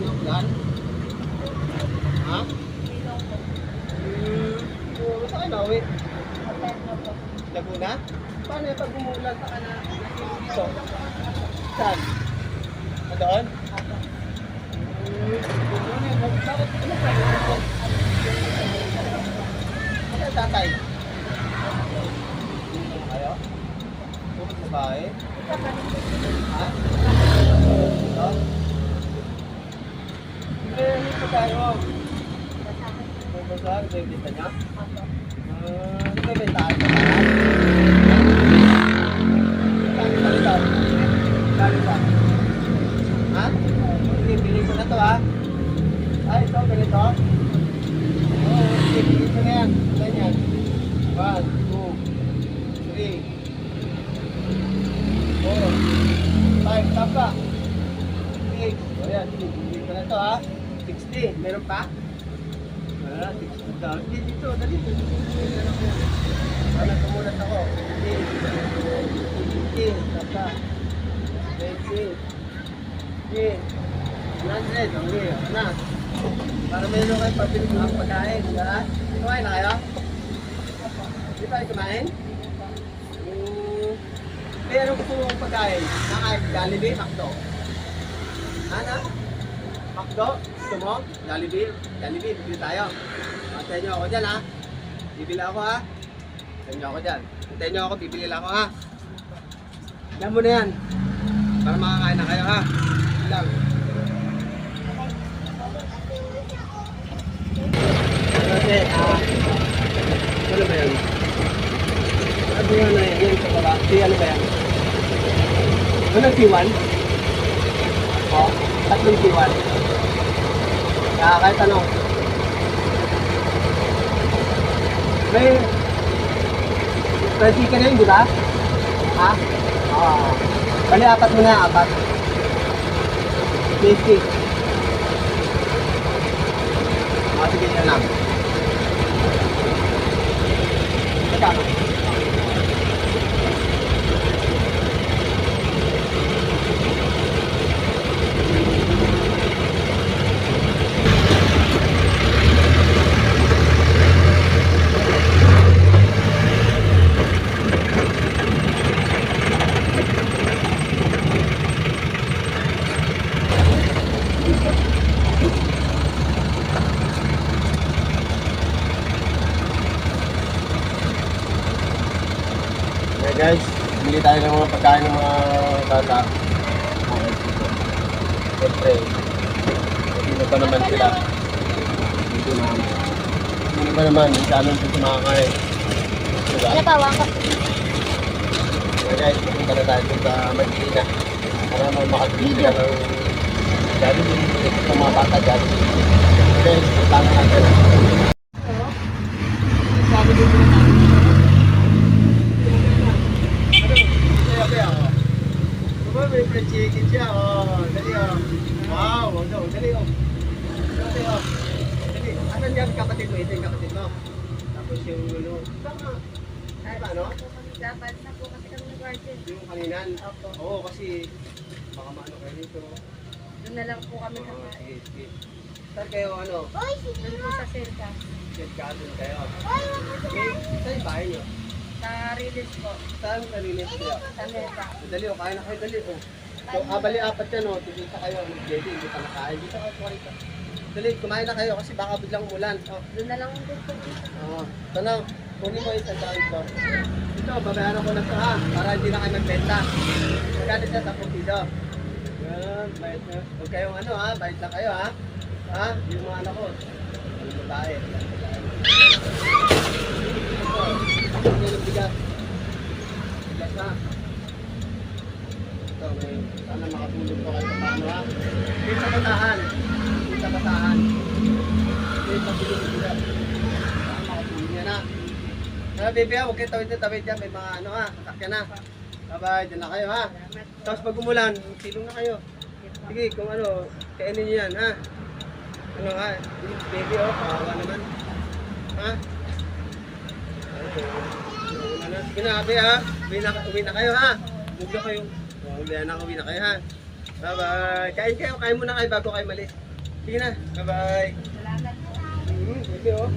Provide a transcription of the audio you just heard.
Yan? Ha? Hmm. Oo, saan na, uwi? Laguna? Paano yung pag umulan sa kana? Dito? Saan? Ah, doon? Bakit? Ano pa? Ano yung tatay? Ayaw? Puro babae? Ha? Ito? Pa tayo? Bubasag, ito yung kita niya? Ah, ba bentahan ka na? Ba ito? Kano ba? Ha? Sige, pili ko na to ha. Ay, ito, ganito. Oo, sige, pili ko na yan. Ganyan. One, two, three, four, five, tapa. Six. O sige, pili ko na to ha. 60. Meron pa? 60 daw. Hindi, dito, dali. Dito, dito. Ano, tumulat ako. 50. 50. Tapa. 20. 50. 100. Okay, na. Para meron kayo pabili ng pagkain. Ha? Kumain na kayo? Di ba kumain? Eh, ano gusto mong pagkain? Nakain, Jollibee, Macdo. Ano? Macdo? Gusto mo? Jollibee? Jollibee, bibili tayo. Antayin niyo ako dyan ha. Bibili ako ha. Antayin niyo ako dyan. Antayin niyo ako, bibili lang ako ha. Yan mo na yan. Para makakain na kayo ha. Lang. Kasi, ah, ano ba yan? Ano na yan? Yan sa baba. Si ano ba yan? Ano T1? O, tatlong T1. Kaya kahit ano. May Pwede ka na yun, di ba? Ha? Oo. Bali, apat mo na, apat. Safety. Ah, yan lang. Magkano? Okay guys, bili tayo ng mga pagkain ng mga bata. Siyempre, hindi pa naman sila. Dito na. Hindi pa naman, hindi sa amin sa makakain. Diba? Ano pa, wang Okay guys, pupunta na tayo sa Marikina. Para naman makakita ng Jollibee, ng mga bata Jollibee. Okay, punta na natin. Sabi ko na Kaya kaya ako. Diba siya? Oh, dali oh. Wow, ano, dali oh. Dali oh. Dali. Ano yan kapatid mo? Ito yung kapatid mo. Tapos yung ano. Tama. Ay ba, no? Dapat na po kasi kami nag-garden. Yung kaninan. Opo. Oo, kasi baka maano kayo dito. Doon na lang po kami Oo, kakain. sige, sige. Saan kayo ano? Doon po sa Selka. Get doon kayo. Okay, saan yung bahay niyo? Sa release po. Saan narinig kayo? Sa Meta. Dali o, kain na kayo, dali o. So, ah, bali apat yan o, tigita kayo, mag-ready, hindi pa nakain. Dito ka, sorry ka. Dali, kumain na kayo kasi baka biglang umulan. Oh, Doon na lang din po dito. Oo. Ito na, kunin mo yung sandaan ko. Ito, babayaran ko na ito ha, para hindi na kayo magbenta. Magkano siya, 10 kilo. Yan, bayad na. Huwag kayong ano ha, bayad lang kayo ha. Ha, yung mga anak ko. Yung babae. Ito, takot nyo ng bigas. Bigas ha. Ito, may, makatulog ko kayo paano ha. Dito sa batahan. Dito sa batahan. Dito ng bigas. Sana makatulog niya na. Ah, baby ha, huwag kayo tawid na tawid dyan. May mga ano ha, sasakyan na. Bye-bye, dyan na kayo ha. Tapos pag umulan, silong na kayo. Sige, kung ano, kainin niyo yan ha. Ano ha, baby oh, kawawa naman. Ha? Sige na, ate ha. Uwi na, uwi na kayo ha. Huwag na kayo. Uwi na, uwi na kayo ha. Bye-bye. Kain kayo. Kain muna kayo bago kayo malis. Sige na. Bye-bye. Salamat po. Mm, okay, oh.